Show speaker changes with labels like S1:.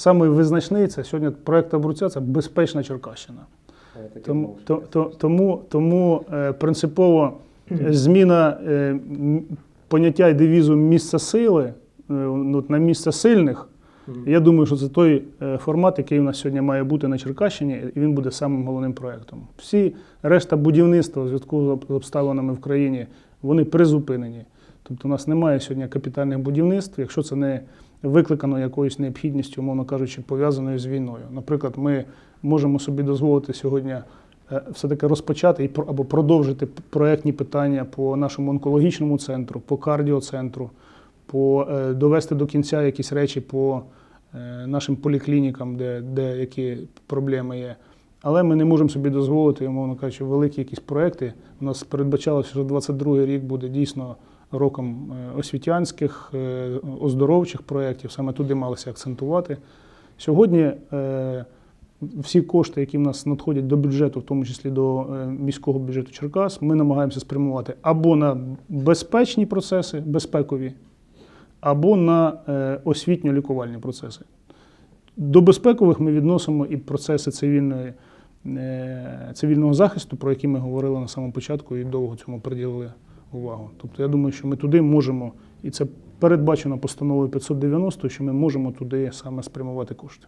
S1: самий визначний це сьогодні проект Обруця це безпечна Черкащина. Тому, то, то, тому, тому е, принципово е, зміна е, поняття і девізу місця сили е, ну, на місце сильних. Я думаю, що це той е, формат, який у нас сьогодні має бути на Черкащині, і він буде самим головним проєктом. Всі решта будівництва у зв'язку з обставинами в країні вони призупинені. Тобто у нас немає сьогодні капітальних будівництв, якщо це не викликано якоюсь необхідністю, умовно кажучи, пов'язаною з війною. Наприклад, ми можемо собі дозволити сьогодні е, все-таки розпочати або продовжити проектні питання по нашому онкологічному центру, по кардіоцентру, по е, довести до кінця якісь речі по е, нашим поліклінікам, де, де які проблеми є. Але ми не можемо собі дозволити, умовно кажучи, великі якісь проекти. У нас передбачалося, що 22 рік буде дійсно роком е, освітянських, е, оздоровчих проєктів. Саме туди малися акцентувати. Сьогодні е, всі кошти, які в нас надходять до бюджету, в тому числі до міського бюджету Черкас, ми намагаємося спрямувати або на безпечні процеси, безпекові, або на освітньо-лікувальні процеси. До безпекових ми відносимо і процеси цивільної, цивільного захисту, про які ми говорили на самому початку і довго цьому приділили увагу. Тобто я думаю, що ми туди можемо, і це передбачено постановою 590, що ми можемо туди саме спрямувати кошти.